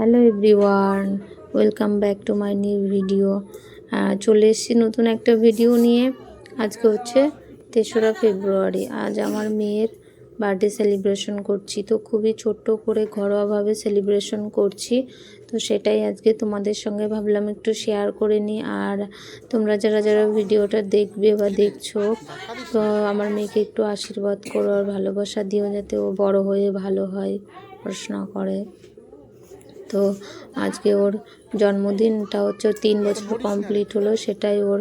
Hello everyone, welcome back to my new video. চলে এসেছি নতুন একটা ভিডিও নিয়ে। আজকে হচ্ছে তেসরা ফেব্রুয়ারি। আজ আমার মেয়ের বার্থডে সেলিব্রেশন করছি। তো খুবই ছোট্ট করে ঘরোয়াভাবে সেলিব্রেশন করছি। তো সেটাই আজকে তোমাদের সঙ্গে ভাবলাম একটু শেয়ার করে নিই। আর তোমরা যারা যারা ভিডিওটা দেখবে বা দেখছ, তো আমার মেয়েকে একটু আশীর্বাদ করো আর ভালোবাসা দিও যাতে ও বড় হয়ে ভালো হয়, পড়াশোনা করে। তো আজকে ওর জন্মদিনটা হচ্ছে তিন বছর কমপ্লিট হলো, সেটাই ওর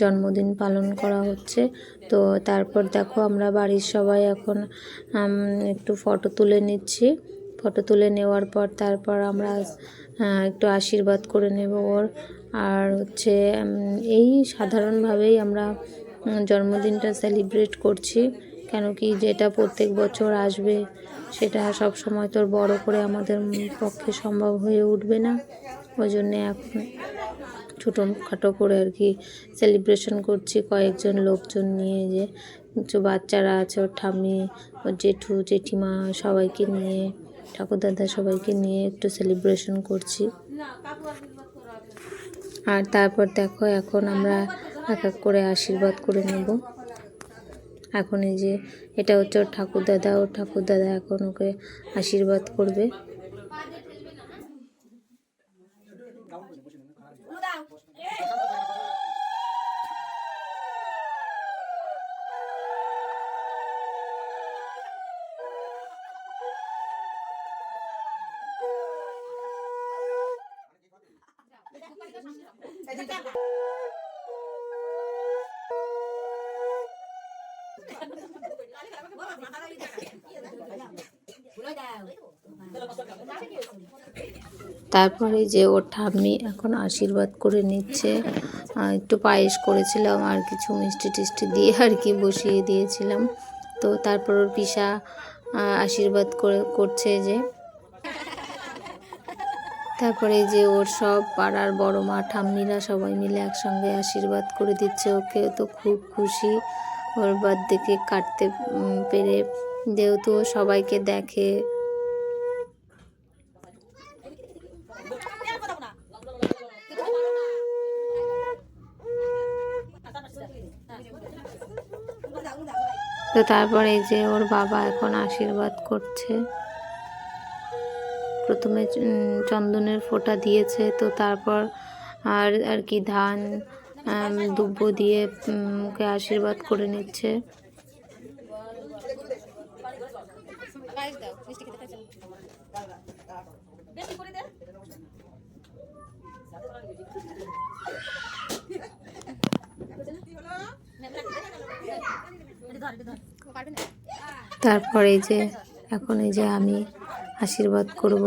জন্মদিন পালন করা হচ্ছে। তো তারপর দেখো আমরা বাড়ির সবাই এখন একটু ফটো তুলে নিচ্ছি। ফটো তুলে নেওয়ার পর তারপর আমরা একটু আশীর্বাদ করে নেব ওর। আর হচ্ছে এই সাধারণভাবেই আমরা জন্মদিনটা সেলিব্রেট করছি। কেন কি যেটা প্রত্যেক বছর আসবে সেটা সব সময় তোর বড় করে আমাদের পক্ষে সম্ভব হয়ে উঠবে না। ওই জন্যে এখন ছোটো খাটো করে আর কি সেলিব্রেশন করছি কয়েকজন লোকজন নিয়ে যে কিছু বাচ্চারা আছে, ওর ঠাম্মি, ওর জেঠু, জেঠিমা সবাইকে নিয়ে, ঠাকুরদাদা সবাইকে নিয়ে একটু সেলিব্রেশন করছি। আর তারপর দেখো এখন আমরা এক এক করে আশীর্বাদ করে নেব। এখন এই যে এটা হচ্ছে ওর ঠাকুরদাদা ওর ঠাকুর দাদা এখন ওকে আশীর্বাদ করবে। তারপরে যে ওর ঠাম্মি এখন আশীর্বাদ করে নিচ্ছে একটু পায়েস করেছিলাম আর কিছু মিষ্টি টিষ্টি দিয়ে আর কি বসিয়ে দিয়েছিলাম। তো তারপর ওর পিসা আশীর্বাদ করে, করছে যে। তারপরে যে ওর সব পাড়ার বড় মা, ঠাম্মিরা সবাই মিলে একসঙ্গে আশীর্বাদ করে দিচ্ছে ওকে। তো খুব খুশি। ওর বার্থডে কেক কাটতে পেরে যেহেতু সবাইকে দেখে। তো তারপরে যে ওর বাবা এখন আশীর্বাদ করছে। প্রথমে চন্দনের ফোঁটা দিয়েছে, তো তারপর আর আর কি ধান দুব্বো দিয়ে ওকে আশীর্বাদ করে নিচ্ছে। তারপরে যে এখন এই যে আমি আশীর্বাদ করব।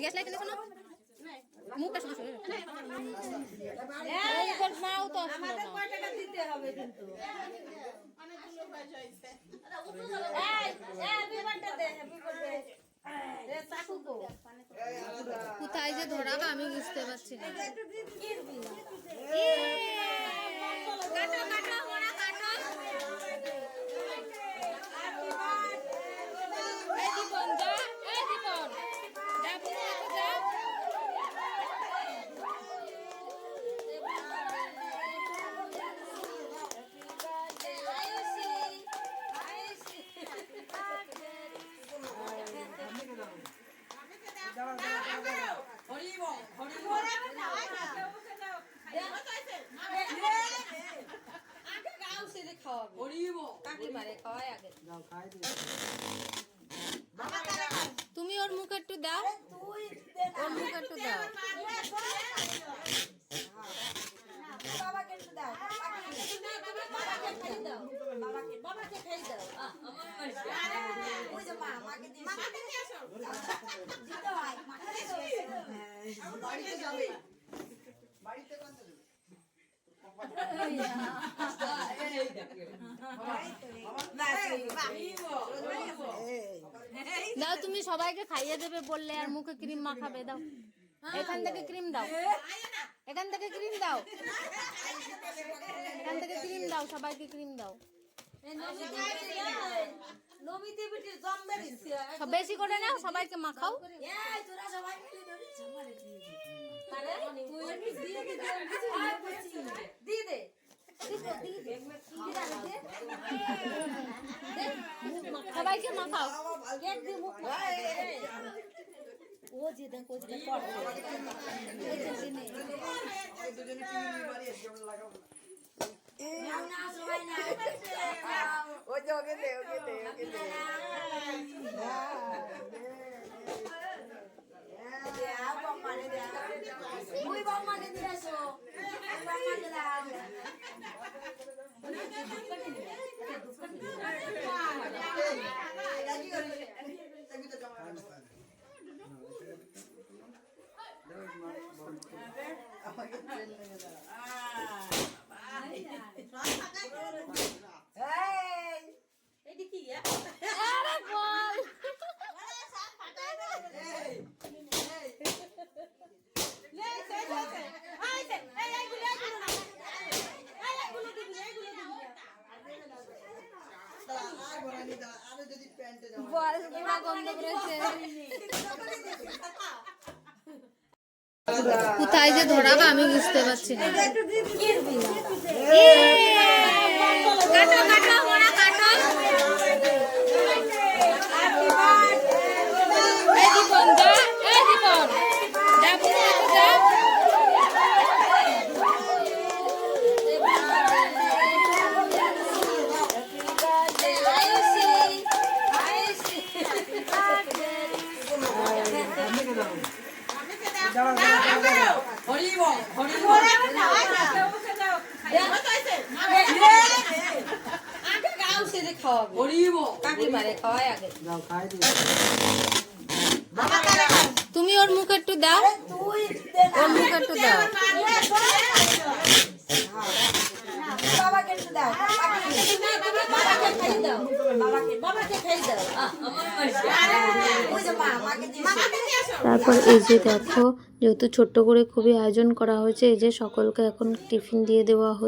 গ্যাস লাইট শোনো কোথায় যে ধরাবা আমি বুঝতে পারছি না। খাওয়াবে হরিব কাকিমারে খাওয়াই আগে দাও খাই দে তুমি ওর মুখে একটু দাও ওর মুখে একটু দাও বাবাকে একটু দাও বাবাকে খাই দাও বাবাকে বাবাকে খাই দাও ওই যে মা মাকে দিয়ে মাকে দিয়ে আসো দিতে হয় মাকে দিয়ে বাড়িতে যাবে বাড়িতে কোন তুমি সবাইকে খাইয়ে দেবে বললে আর মুখে ক্রিম মাখাবে দাও। এখান থেকে ক্রিম দাও। এখান থেকে ক্রিম দাও। এখান থেকে ক্রিম দাও সবাইকে ক্রিম দাও। নমিতে বিটি জম্বে দিছে সব বেশি করে নাও সবাইকে মাখাও। তোরা সবাই মিলে ধরে জম্বে দিছে আরে তুই একটু দিয়ে দে কিছু নিয়ে বসছি দিয়ে দে সবাইকে মাখাও। ও যে দেখ যে ওই যে ওকে দে ওকে দে ওকে দে। কোথায় যে ধরাবা আমি বুঝতে পারছি না কাটো কাটো ওরা কাটো এই দীপন দা এই দীপন দা বুঝতে দা তুমি ওর মুখে একটু দাও ওর মুখে একটু দাও বাবাকে দাও বাবাকে বাবাকে তারপর এই যে দেখো যেহেতু ছোট্ট করে খুবই আয়োজন করা হয়েছে এই যে সকলকে এখন টিফিন দিয়ে দেওয়া হচ্ছে